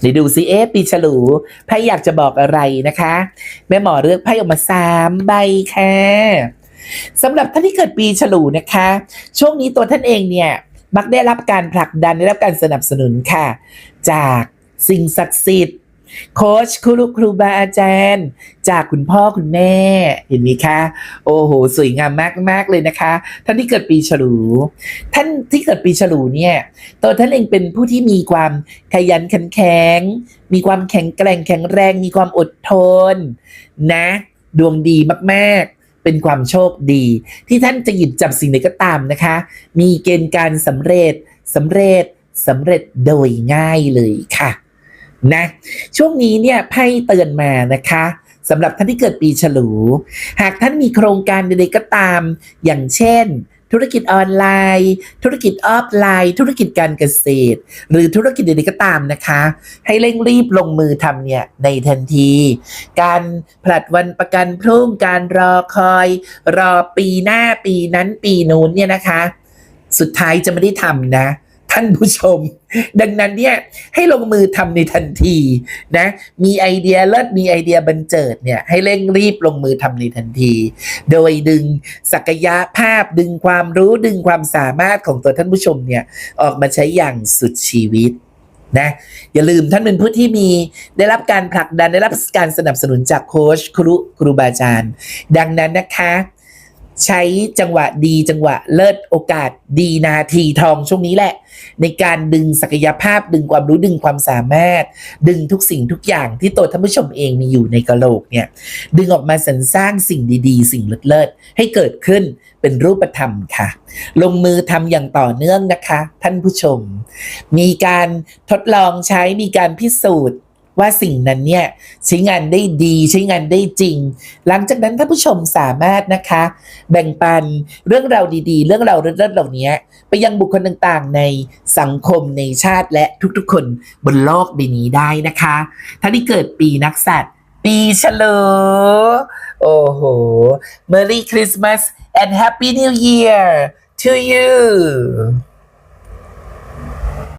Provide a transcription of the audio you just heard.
เดี๋ยวดูซิเอ๊ะปีฉลูไพ่อยากจะบอกอะไรนะคะ แม่หมอเลือกไพ่ออกมาสามใบค่ะสำหรับท่านที่เกิดปีฉลูนะคะ ช่วงนี้ตัวท่านเองเนี่ยมักได้รับการผลักดันได้รับการสนับสนุนค่ะ จากสิ่งศักดิ์สิทธิ์ โค้ชครูครูบาอาจารย์จากคุณพ่อคุณแม่เห็นไหมคะ โอ้โห สวยงามมากมากเลยนะคะ ท่านที่เกิดปีฉลูท่านที่เกิดปีฉลูเนี่ยตัวท่านเองเป็นผู้ที่มีความขยันขันแข็ง มีความแข็งแกร่งแข็งแรง มีความอดทน นะ ดวงดีมากๆเป็นความโชคดี ที่ท่านจะหยิบจับสิ่งใดก็ตามนะคะ มีเกณฑ์การสำเร็จสำเร็จสำเร็จโดยง่ายเลยค่ะ นะช่วงนี้เนี่ยไพ่เตือนมานะคะสำหรับท่านที่เกิดปีฉลู หากท่านมีโครงการใดๆก็ตาม อย่างเช่น ธุรกิจออนไลน์ ธุรกิจออฟไลน์ ธุรกิจการเกษตร หรือธุรกิจใดๆก็ตามนะคะ ให้เร่งรีบลงมือทำเนี่ยในทันที การผลัดวันประกันพรุ่งการรอคอย รอปีหน้าปีนั้นปีนู้นเนี่ยนะคะ สุดท้ายจะไม่ได้ทำนะ ท่านผู้ชม ดังนั้นเนี่ยให้ลงมือทำในทันทีนะมีไอเดียเลิศมีไอเดียบันเจิดเนี่ยให้เร่งรีบลงมือทำในทันที โดยดึงศักยภาพดึงความรู้ดึงความสามารถของตัวท่านผู้ชมเนี่ยออกมาใช้อย่างสุดชีวิตนะอย่าลืมท่านเป็นผู้ที่มีได้รับการผลักดันได้รับการสนับสนุนจากโค้ชครูครูบาอาจารย์ ดังนั้นนะคะ ใช้จังหวะดีจังหวะเลิศโอกาสดีนาทีทองช่วงนี้แหละ ในการดึงศักยภาพดึงความรู้ดึงความสามารถ ดึงทุกสิ่งทุกอย่างที่ตัวท่านผู้ชมเองมีอยู่ในกะโหลกเนี่ย ดึงออกมาสรรสร้างสิ่งดีๆ สิ่งเลิศๆให้เกิดขึ้นเป็นรูปธรรมค่ะ ลงมือทำอย่างต่อเนื่องนะคะ ท่านผู้ชม มีการทดลองใช้มีการพิสูจน์ ว่าสิ่งนั้นเนี่ยใช้งานได้ดีใช้งานได้จริง หลังจากนั้นท่านผู้ชมสามารถนะคะ แบ่งปันเรื่องราวดีๆ เรื่องราวเลิศๆเหล่านี้ไปยังบุคคลต่างๆ ในสังคมในชาติและทุกๆ คนบนโลกใบนี้ได้นะคะท่านที่เกิดปีนักสัตว์ปีฉลูโอ้โห Merry Christmas and Happy New Year to you